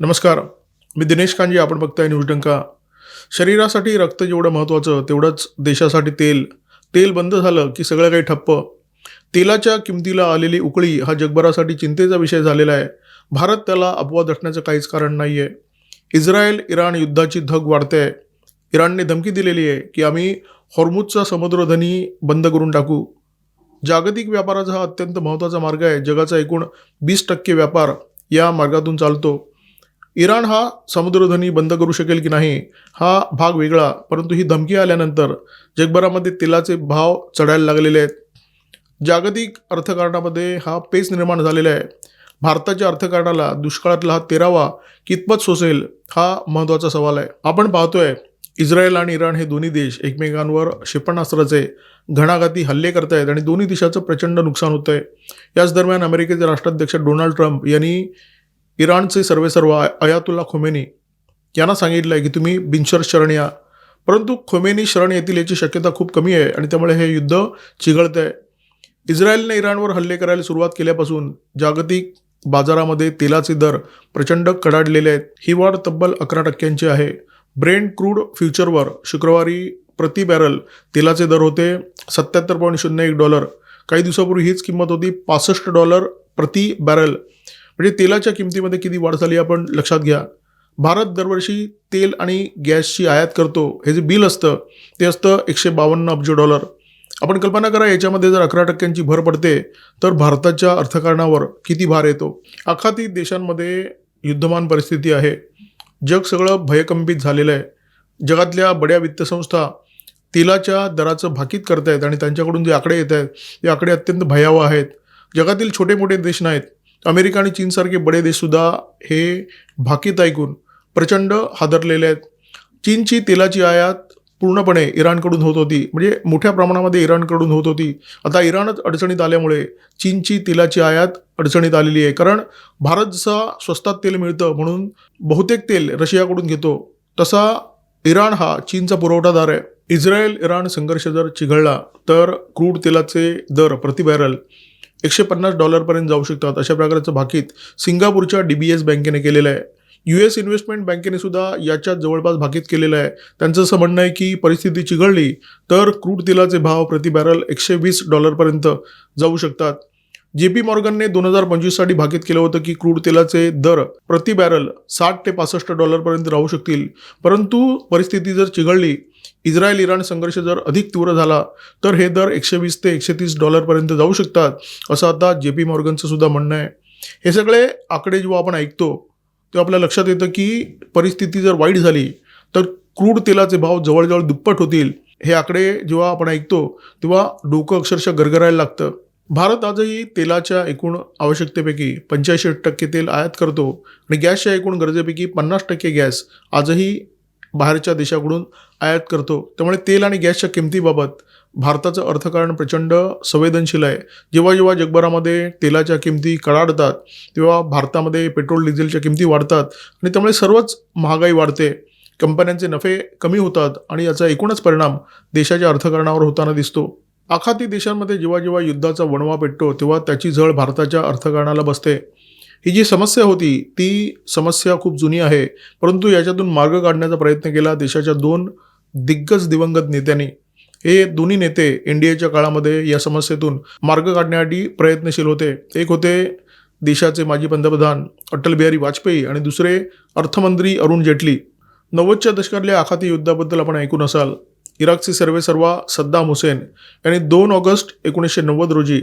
नमस्कार. मी दिनेश कांजी आपण बघताय न्यूज डंका. शरीरासाठी रक्त जेवढं महत्त्वाचं तेवढंच देशासाठी तेल. तेल बंद झालं की सगळं काही ठप्प. तेलाच्या किमतीला आलेली उकळी हा जगभरासाठी चिंतेचा विषय झालेला आहे. भारत त्याला अपवाद असण्याचं काहीच कारण नाही आहे इस्रायल इराण युद्धाची धग वाढते. आहे इराणने धमकी दिलेली आहे की आम्ही हॉर्मुजचा समुद्रधनी बंद करून टाकू. जागतिक व्यापाराचा हा अत्यंत महत्त्वाचा मार्ग आहे. जगाचा एकूण वीस टक्के व्यापार या मार्गातून चालतो. इराण हा समुद्रधनी बंद करू शकेल की नाही हा भाग वेगळा परंतु ही धमकी आल्यानंतर जगभरामध्ये तेलाचे भाव चढायला लागलेले आहेत. जागतिक अर्थकारणामध्ये हा पेच निर्माण झालेला आहे. भारताच्या अर्थकारणाला दुष्काळातला हा तेरावा कितपत सोसेल हा महत्त्वाचा सवाल आहे. आपण पाहतोय इस्रायल आणि इराण हे दोन्ही देश एकमेकांवर क्षेपणास्त्राचे घणाघाती हल्ले करत आहेत आणि दोन्ही देशाचं प्रचंड नुकसान होतं आहे याच दरम्यान अमेरिकेचे राष्ट्राध्यक्ष डोनाल्ड ट्रम्प यांनी इराणचे सर्वेसर्व अयातुल्ला खोमेनी यांना सांगितलं आहे की तुम्ही बिनशर शरण या. परंतु खोमेनी शरण येतील याची शक्यता खूप कमी आहे आणि त्यामुळे हे युद्ध चिघळतं आहे इस्रायलने इराणवर हल्ले करायला सुरुवात केल्यापासून जागतिक बाजारामध्ये तेलाचे दर प्रचंड कडाडलेले आहेत. ही वाढ तब्बल अकरा टक्क्यांची आहे. ब्रेंड क्रूड फ्युचरवर शुक्रवारी प्रति बॅरल तेलाचे दर होते सत्याहत्तर पॉईंट शून्य एक डॉलर. काही दिवसापूर्वी हीच किंमत होती पासष्ट डॉलर प्रति बॅरल. म्हणजे तेलाच्या किमतीमध्ये किती वाढ झाली आपण लक्षात घ्या. भारत दरवर्षी तेल आणि गॅसची आयात करतो. हे जे बिल असतं ते असतं एकशे बावन्न अब्ज डॉलर. आपण कल्पना करा याच्यामध्ये जर अकरा टक्क्यांची भर पडते तर भारताच्या अर्थकारणावर किती भार येतो? आखाती देशांमध्ये युद्धमान परिस्थिती आहे. जग सगळं भयकंपित झालेलं आहे. जगातल्या बड्या वित्तसंस्था तेलाच्या दराचं भाकीत करत आहेत आणि त्यांच्याकडून जे आकडे येत आहेत ते आकडे अत्यंत भयावह आहेत. जगातील छोटे मोठे देश नाहीत. अमेरिका आणि चीनसारखे बडे देशसुद्धा हे भाकीत ऐकून प्रचंड हादरलेले आहेत. चीनची तेलाची आयात पूर्णपणे इराणकडून होत होती. म्हणजे मोठ्या प्रमाणामध्ये इराणकडून होत होती. आता इराणच अडचणीत आल्यामुळे चीनची तेलाची आयात अडचणीत आलेली आहे. कारण भारत जसा स्वस्तात तेल मिळतं म्हणून बहुतेक तेल रशियाकडून घेतो तसा इराण हा चीनचा पुरवठादार आहे. इस्रायल इराण संघर्ष जर चिघळला तर क्रूड तेलाचे दर प्रति बॅरल एकशे पन्नास डॉलरपर्यंत जाऊ शकतात. अशा प्रकारचं भाकीत सिंगापूरच्या डी बी एस बँकेने केलेलं आहे. यू एस इन्व्हेस्टमेंट बँकेने सुद्धा याच्यात जवळपास भाकीत केलेलं आहे. त्यांचं असं म्हणणं आहे की परिस्थिती चिघळली तर क्रूड तेलाचे भाव प्रति बॅरल एकशे वीस डॉलरपर्यंत जाऊ शकतात. जे पी मॉर्गनने दोन हजार पंचवीससाठी भाकीत केलं होतं की क्रूड तेलाचे दर प्रति बॅरल साठ ते पासष्ट डॉलरपर्यंत राहू शकतील. परंतु परिस्थिती जर चिघळली इस्रायल इराण संघर्ष जर अधिक तीव्र झाला तर हे दर एकशे वीस ते एकशे तीस डॉलरपर्यंत जाऊ शकतात असं आता जे पी मॉर्गनचं सुद्धा म्हणणं आहे. हे सगळे आकडे जेव्हा आपण ऐकतो तेव्हा आपल्या लक्षात येतं की परिस्थिती जर वाईट झाली तर क्रूड तेलाचे भाव जवळजवळ दुप्पट होतील. हे आकडे जेव्हा आपण ऐकतो तेव्हा डोकं अक्षरशः गरगरायला लागतं. भारत आजही तेलाच्या एकूण आवश्यकतेपैकी पंच्याऐंशी टक्के तेल आयात करतो आणि गॅसच्या एकूण गरजेपैकी पन्नास टक्के गॅस आजही बाहेरच्या देशाकडून आयात करतो. त्यामुळे तेल आणि गॅसच्या किमतीबाबत भारताचं अर्थकारण प्रचंड संवेदनशील आहे. जेव्हा जेव्हा जगभरामध्ये तेलाच्या किमती कडाडतात तेव्हा भारतामध्ये पेट्रोल डिझेलच्या किमती वाढतात आणि त्यामुळे सर्वच महागाई वाढते. कंपन्यांचे नफे कमी होतात आणि याचा एकूणच परिणाम देशाच्या अर्थकारणावर होताना दिसतो. आखाती देशांमध्ये जेव्हा जेव्हा युद्धाचा वणवा पेटतो तेव्हा त्याची झळ भारताच्या अर्थकारणाला बसते. ही जी समस्या होती ती समस्या खूप जुनी आहे. परंतु याच्यातून मार्ग काढण्याचा प्रयत्न केला देशाच्या दोन दिग्गज दिवंगत नेत्यांनी. हे दोन्ही नेते एन डी एच्या काळामध्ये या समस्येतून मार्ग काढण्यासाठी प्रयत्नशील होते. एक होते देशाचे माजी पंतप्रधान अटल बिहारी वाजपेयी आणि दुसरे अर्थमंत्री अरुण जेटली. नव्वदच्या दशकातल्या आखाती युद्धाबद्दल आपण ऐकून असाल. इराकचे सर्वेसर्वा सद्दाम हुसेन यांनी दोन ऑगस्ट एकोणीसशे नव्वद रोजी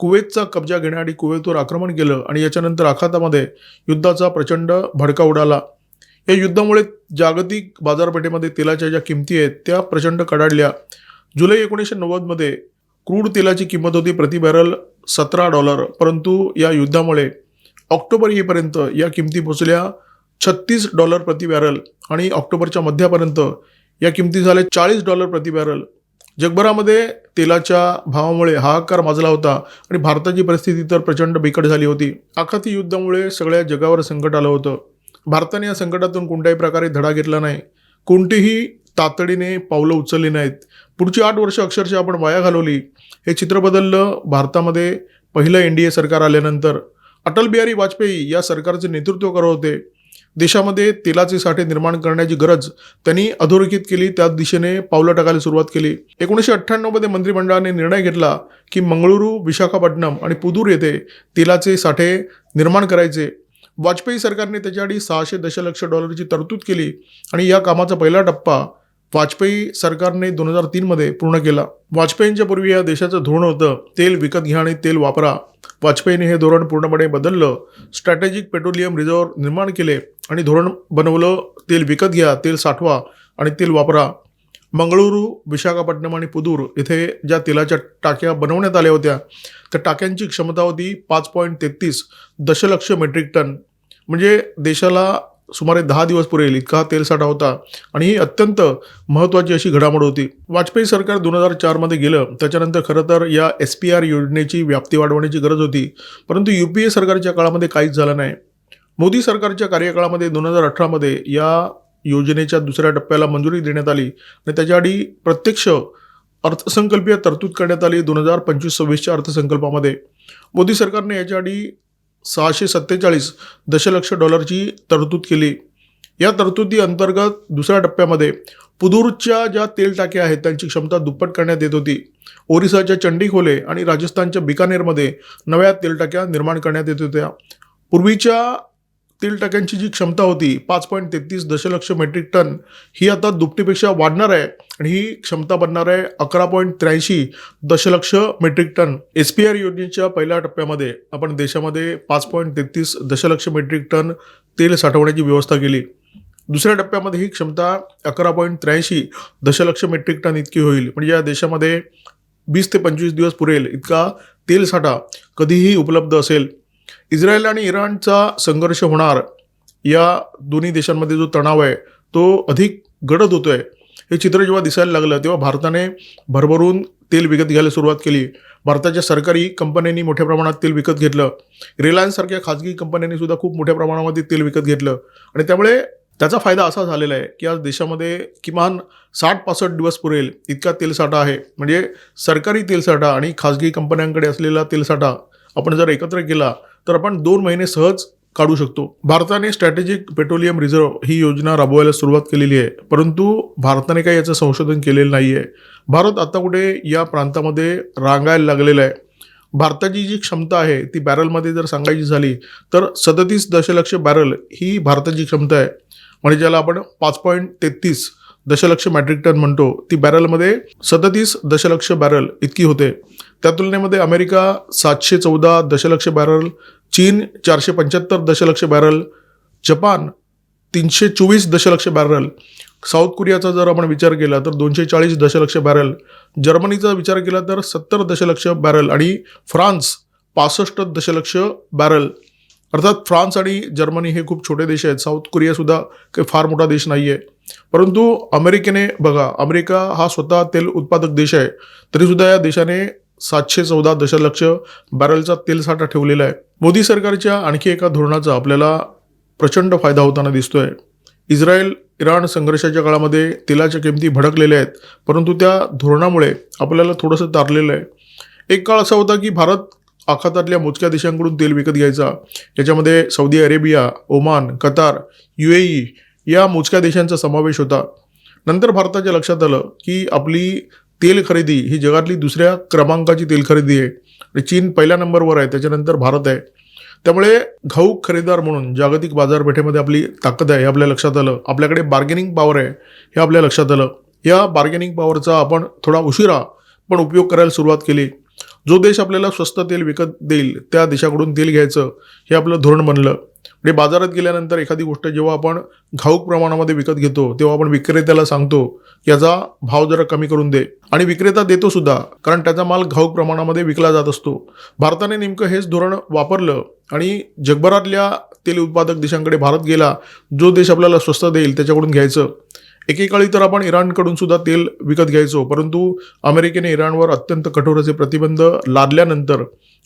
कुवेतचा कब्जा घेण्यासाठी कुवेतवर आक्रमण केलं आणि याच्यानंतर आखातामध्ये युद्धाचा प्रचंड भडका उडाला. या युद्धामुळे जागतिक बाजारपेठेमध्ये तेलाच्या ज्या किमती आहेत त्या प्रचंड कडाडल्या. जुलै एकोणीसशे नव्वदमध्ये क्रूड तेलाची किंमत होती प्रति बॅरल सतरा डॉलर परंतु या युद्धामुळे ऑक्टोबर येईपर्यंत या किमती पोचल्या छत्तीस डॉलर प्रति बॅरल आणि ऑक्टोबरच्या मध्यापर्यंत या किमती झाल्या चाळीस डॉलर प्रति बॅरल. जगभरामध्ये तेलाच्या भावामुळे हाहाकार माजला होता आणि भारताची परिस्थिती तर प्रचंड बिकट झाली होती. आखाती युद्धामुळे सगळ्या जगावर संकट आलं होतं. भारताने या संकटातून कोणत्याही प्रकारे धडा घेतला नाही. कोणतीही तातडीने पावलं उचलली नाहीत. पुढची आठ वर्ष अक्षरशः आपण वाया घालवली. हे चित्र बदललं भारतामध्ये पहिलं एन डी ए सरकार आल्यानंतर. अटल बिहारी वाजपेयी या सरकारचे नेतृत्व करत होते. देशामध्ये तेलाचे साठे निर्माण करण्याची गरज त्यांनी अधोरेखित केली. त्या दिशेने पावलं टाकायला सुरुवात केली. एकोणीसशे अठ्ठ्याण्णवमध्ये मंत्रिमंडळाने निर्णय घेतला की मंगळुरू विशाखापट्टणम आणि पुदूर येथे तेलाचे साठे निर्माण करायचे. वाजपेयी सरकारने त्याच्यासाठी सहाशे दशलक्ष डॉलरची तरतूद केली आणि या कामाचा पहिला टप्पा वाजपेयी सरकारने दोन हजार तीनमध्ये पूर्ण केला. वाजपेयींच्या पूर्वी या देशाचं धोरण होतं तेल विकत घ्या आणि तेल वापरा. वाजपेयीने हे धोरण पूर्णपणे बदललं स्ट्रॅटेजिक पेट्रोलियम रिझर्व्ह निर्माण केले आणि धोरण बनवलं तेल विकत घ्या तेल साठवा आणि तेल वापरा. मंगळुरू विशाखापट्टणम आणि पुदूर इथे ज्या तेलाच्या टाक्या बनवण्यात आल्या होत्या त्या टाक्यांची क्षमता होती पाच पॉईंट तेहतीस दशलक्ष मेट्रिक टन. म्हणजे देशाला सुमारे दहा दिवस पुरेल इतका तेल साठा होता. आणि ही अत्यंत महत्त्वाची अशी घडामोड होती. वाजपेयी सरकार दोन हजार चारमध्ये गेलं. त्याच्यानंतर खरं तर या एस पी आर योजनेची व्याप्ती वाढवण्याची गरज होती. परंतु यू पी ए सरकारच्या काळामध्ये काहीच झालं नाही. मोदी सरकारच्या कार्यकाळामध्ये दोन हजार अठरामध्ये या योजनेच्या दुसऱ्या टप्प्याला मंजुरी देण्यात आली. आणि त्याच्याआधी प्रत्यक्ष अर्थसंकल्पीय तरतूद करण्यात आली दोन हजार पंचवीस सव्वीसच्या अर्थसंकल्पामध्ये. मोदी सरकारने याच्या आधी सहाशे सत्तेचाळीस दशलक्ष डॉलरची तरतूद केली. या तरतुदी अंतर्गत दुसऱ्या टप्प्यामध्ये पुदूरच्या ज्या तेल टाक्या आहेत त्यांची क्षमता दुप्पट करण्यात येत होती. ओरिसाच्या चंडीखोले आणि राजस्थानच्या बिकानेरमध्ये नव्या तेल टाक्या निर्माण करण्यात येत होत्या. पूर्वीच्या तेल टाक्यांची जी क्षमता होती पाच पॉईंट तेहतीस दशलक्ष मेट्रिक टन ही आता दुपटीपेक्षा वाढणार आहे आणि ही क्षमता बनणार आहे अकरा पॉईंट त्र्याऐंशी दशलक्ष metric tonne. S P R योजनेच्या पहिल्या टप्प्यामध्ये आपण देशामध्ये पाच पॉईंट तेहतीस दशलक्ष मेट्रिक टन तेल साठवण्याची व्यवस्था केली. दुसऱ्या टप्प्यामध्ये ही क्षमता अकरा पॉईंट त्र्याऐंशी दशलक्ष मेट्रिक टन इतकी होईल. म्हणजे या देशामध्ये वीस ते पंचवीस दिवस पुरेल इतका तेल साठा कधीही उपलब्ध असेल. इस्रायल आणि इराणचा संघर्ष होणार या दोन्ही देशांमध्ये जो तणाव आहे तो अधिक गडद होतोय. हे चित्र जेव्हा दिसायला लागलं तेव्हा भारताने भरभरून तेल विकत घ्यायला सुरुवात केली. भारताच्या सरकारी कंपन्यांनी मोठ्या प्रमाणात तेल विकत घेतलं. रिलायन्ससारख्या खाजगी कंपन्यांनी सुद्धा खूप मोठ्या प्रमाणामध्ये तेल विकत घेतलं. आणि त्यामुळे त्याचा फायदा असा झालेला आहे की आज देशामध्ये किमान साठ पासष्ट दिवस पुरेल इतका तेलसाठा आहे. म्हणजे सरकारी तेलसाठा आणि खाजगी कंपन्यांकडे असलेला तेलसाठा आपण जर एकत्र केला तर आपण दोन महिने सहज काढू शकतो. भारताने स्ट्रॅटेजिक पेट्रोलियम रिझर्व्ह ही योजना राबवायला सुरुवात केलेली आहे. परंतु भारताने काही याचं संशोधन केलेलं नाही आहे भारत आता कुठे या प्रांतामध्ये रांगायला लागलेला आहे. भारताची जी क्षमता आहे ती बॅरलमध्ये जर सांगायची झाली तर सदतीस दशलक्ष बॅरल ही भारताची क्षमता आहे. म्हणजे ज्याला आपण पाच पॉईंट तेहतीस दशलक्ष मॅट्रिक टन म्हणतो ती बॅरलमध्ये सदतीस दशलक्ष बॅरल इतकी होते. त्या तुलनेमध्ये अमेरिका सातशे चौदा दशलक्ष बॅरल चीन चारशे पंच्याहत्तर दशलक्ष बॅरल जपान तीनशे चोवीस दशलक्ष बॅरल. साऊथ कोरियाचा जर आपण विचार केला तर दोनशे चाळीस दशलक्ष बॅरल. जर्मनीचा विचार केला तर सत्तर दशलक्ष बॅरल आणि फ्रान्स पासष्ट दशलक्ष बॅरल. अर्थात फ्रान्स आणि जर्मनी हे खूप छोटे देश आहेत. साऊथ कोरियासुद्धा काही फार मोठा देश नाही आहे परंतु अमेरिकेने बघा अमेरिका हा स्वतः तेल उत्पादक देश आहे. तरीसुद्धा या देशाने सातशे चौदा दशलक्ष बॅरलचा तेलसाठा ठेवलेला आहे. मोदी सरकारच्या आणखी एका धोरणाचा आपल्याला प्रचंड फायदा होताना दिसतोय. इस्रायल इराण संघर्षाच्या काळामध्ये तेलाच्या किमती भडकलेल्या आहेत परंतु त्या धोरणामुळे आपल्याला थोडंसं तारलेलं आहे. एक काळ असा होता की भारत आखातातल्या मोजक्या देशांकडून तेल विकत घ्यायचा. याच्यामध्ये Saudi Arabia Oman Qatar U A E या मोजक्या देशांचा समावेश होता. नंतर भारताच्या लक्षात आलं की आपली तेल खरेदी ही जगातली दुसऱ्या क्रमांकाची तेल खरेदी आहे. आणि चीन पहिल्या नंबरवर आहे त्याच्यानंतर भारत आहे. त्यामुळे घाऊक खरेदीदार म्हणून जागतिक बाजारपेठेमध्ये आपली ताकद आहे हे आपल्या लक्षात आलं. आपल्याकडे बार्गेनिंग पॉवर आहे हे आपल्या लक्षात आलं. या बार्गेनिंग पॉवरचा आपण थोडा उशिरा पण उपयोग करायला सुरुवात केली. जो देश आपल्याला स्वस्त तेल विकत देईल त्या देशाकडून तेल घ्यायचं हे आपलं धोरण बनलं. म्हणजे बाजारात गेल्यानंतर एखादी गोष्ट जेव्हा आपण घाऊक प्रमाणामध्ये विकत घेतो तेव्हा आपण विक्रेत्याला सांगतो याचा भाव जरा कमी करून दे. आणि विक्रेता देतो सुद्धा कारण त्याचा माल घाऊक प्रमाणामध्ये विकला जात असतो. भारताने नेमकं हेच धोरण वापरलं आणि जगभरातल्या तेल उत्पादक देशांकडे भारत गेला जो देश आपल्याला स्वस्त देईल त्याच्याकडून घ्यायचं. एकेकाळी तर आपण इराणकडून सुद्धा तेल विकत घ्यायचो परंतु अमेरिकेने इराणवर अत्यंत कठोर असे प्रतिबंध लादल्यानंतर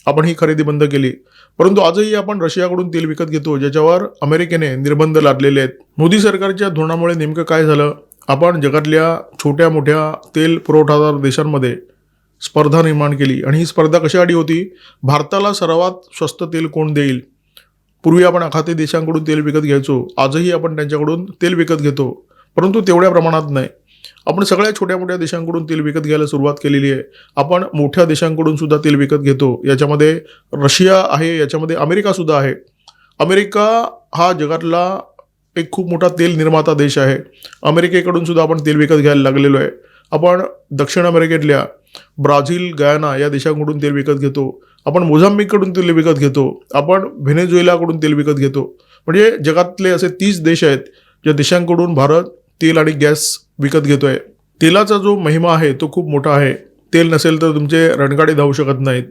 आपण ही खरेदी बंद केली. परंतु आजही आपण रशियाकडून तेल विकत घेतो ज्याच्यावर अमेरिकेने निर्बंध लादलेले आहेत. मोदी सरकारच्या धोरणामुळे नेमकं काय झालं? आपण जगातल्या छोट्या मोठ्या तेल पुरवठादार देशांमध्ये स्पर्धा निर्माण केली. आणि ही स्पर्धा कशासाठी होती? भारताला सर्वात स्वस्त तेल कोण देईल? पूर्वी आपण आखाती देशांकडून तेल विकत घ्यायचो. आजही आपण त्यांच्याकडून तेल विकत घेतो. परंतु तेवढ्या प्रमाणात नाही. आपण सगळ्या छोट्या मोठ्या देशांकडून तेल विकत घ्यायला सुरुवात केलेली आहे. आपण मोठ्या देशांकडून सुद्धा तेल विकत घेतो. याच्यामध्ये रशिया आहे याच्यामध्ये अमेरिका सुद्धा आहे. अमेरिका हा जगातला एक खूप मोठा तेल निर्माता देश आहे. अमेरिकेकडून सुद्धा आपण तेल विकत घ्यायला लागलेलो आहे. आपण दक्षिण अमेरिकेतल्या ब्राझील गयाना या देशांकडून तेल विकत घेतो. आपण मोझांबिककडून तेल विकत घेतो. आपण व्हेनेझुएलाकडून तेल विकत घेतो. म्हणजे जगातले असे तीस देश आहेत ज्या देशांकडून भारत तेल आणि गॅस विकत घेतोय. तेलाचा जो महिमा आहे तो खूप मोठा आहे. तेल नसेल तर तुमचे रणगाडे धावू शकत नाहीत.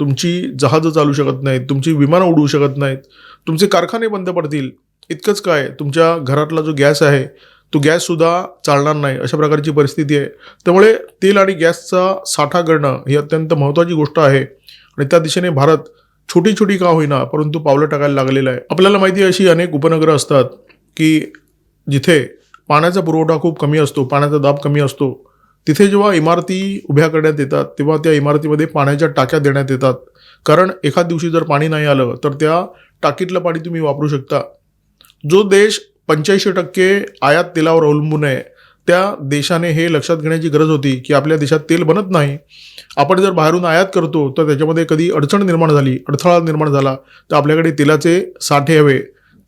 तुमची जहाजं चालू शकत नाहीत. तुमची विमानं उडवू शकत नाहीत. तुमचे कारखाने बंद पडतील. इतकंच काय तुमच्या घरातला जो गॅस आहे तो गॅससुद्धा चालणार नाही अशा प्रकारची परिस्थिती आहे. त्यामुळे तेल आणि गॅसचा साठा करणं ही अत्यंत महत्त्वाची गोष्ट आहे. आणि त्या दिशेने भारत छोटी छोटी का होईना परंतु पावलं टाकायला लागलेलं आहे. आपल्याला माहिती अशी अनेक उपनगरं असतात की जिथे पाण्याचा पुरवठा खूप कमी असतो पाण्याचा दाब कमी असतो. तिथे जेव्हा इमारती उभ्या करण्यात येतात तेव्हा त्या इमारतीमध्ये पाण्याच्या टाक्या देण्यात येतात. कारण एखाद दिवशी जर पाणी नाही आलं तर त्या टाकीतलं पाणी तुम्ही वापरू शकता. जो देश पंच्याऐंशी टक्के आयात तेलावर अवलंबून आहे त्या देशाने हे लक्षात घेण्याची गरज होती की आपल्या देशात तेल बनत नाही. आपण जर बाहेरून आयात करतो तर त्याच्यामध्ये कधी अडचण निर्माण झाली अडथळा निर्माण झाला तर आपल्याकडे तेलाचे साठे हवे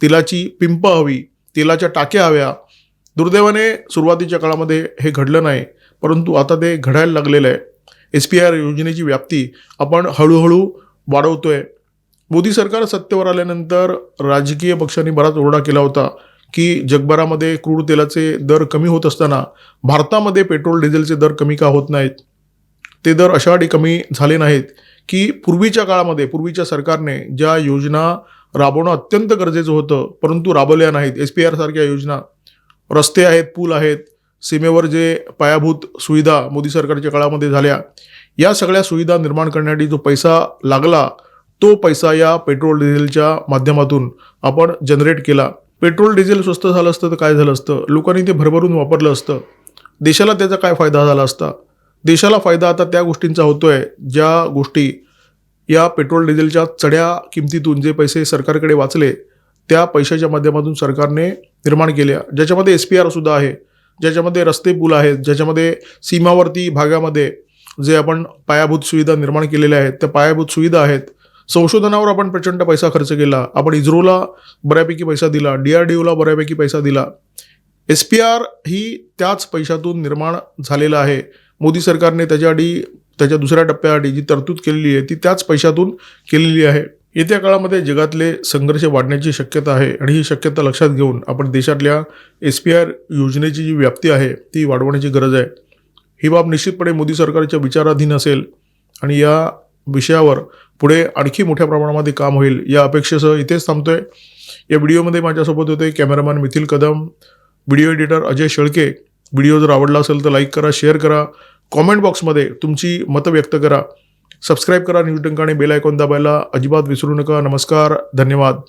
तेलाची पिंप हवी तेलाच्या टाक्या हव्या दुर्दैवाने सुरुवातीच्या काळामध्ये हे घडलं नाही परंतु आता ते घडायला लागलेलं आहे. एस पी आर योजनेची व्याप्ती आपण हळूहळू वाढवतो आहे मोदी सरकार सत्तेवर आल्यानंतर राजकीय पक्षांनी बराच ओरडा केला होता की जगभरामध्ये क्रूड तेलाचे दर कमी होत असताना भारतामध्ये पेट्रोल डिझेलचे दर कमी का होत नाहीत? ते दर अशासाठी कमी झाले नाहीत की पूर्वीच्या काळामध्ये पूर्वीच्या सरकारने ज्या योजना राबवणं अत्यंत गरजेचं होतं परंतु राबवल्या नाहीत. एस पी आरसारख्या योजना रस्ते आहेत पूल आहेत सीमेवर जे पायाभूत सुविधा मोदी सरकारच्या काळामध्ये झाल्या या सगळ्या सुविधा निर्माण करण्यासाठी जो पैसा लागला तो पैसा या पेट्रोल डिझेलच्या माध्यमातून आपण जनरेट केला. पेट्रोल डिझेल स्वस्त झालं असतं तर काय झालं असतं? लोकांनी ते भरभरून वापरलं असतं. देशाला त्याचा काय फायदा झाला असता? देशाला फायदा आता त्या गोष्टींचा होतो आहे ज्या गोष्टी या पेट्रोल डिझेलच्या चढ्या किमतीतून जे पैसे सरकारकडे वाचले त्या पैशाच्या माध्यमातून सरकारने निर्माण केल्या. ज्याच्यामध्ये एस पी आरसुद्धा आहे ज्याच्यामध्ये रस्ते पूल आहेत ज्याच्यामध्ये सीमावर्ती भागामध्ये जे आपण पायाभूत सुविधा निर्माण केलेल्या आहेत त्या पायाभूत सुविधा आहेत. संशोधनावर आपण प्रचंड पैसा खर्च केला. आपण इस्रोला बऱ्यापैकी पैसा दिला डी आर डी ओला बऱ्यापैकी पैसा दिला. एस पी आर ही त्याच पैशातून निर्माण झालेला आहे. मोदी सरकारने त्याच्यासाठी त्याच्या दुसऱ्या टप्प्यासाठी जी तरतूद केलेली आहे ती त्याच पैशातून केलेली आहे. येत्या काळामध्ये जगातले संघर्ष वाढण्याची शक्यता आहे आणि ही शक्यता लक्षात घेऊन आपण देशातल्या एस पी आर योजनेची जी व्याप्ती आहे ती वाढवण्याची गरज आहे. ही बाब निश्चितपणे मोदी सरकारच्या विचाराधीन असेल आणि या विषयावर पुढे आणखी मोठ्या प्रमाणामध्ये काम होईल या अपेक्षेसह इथेच थांबतोय. या व्हिडिओमध्ये माझ्यासोबत होते cameraman Mithil Kadam video editor Ajay Shelke. Video जर आवडला असेल तर लाईक करा शेअर करा. कॉमेंट बॉक्समध्ये तुमची मतं व्यक्त करा. सबस्क्राईब करा न्यूज डंका आणि बेल आयकॉन दाबायला अजिबात विसरू नका. नमस्कार धन्यवाद.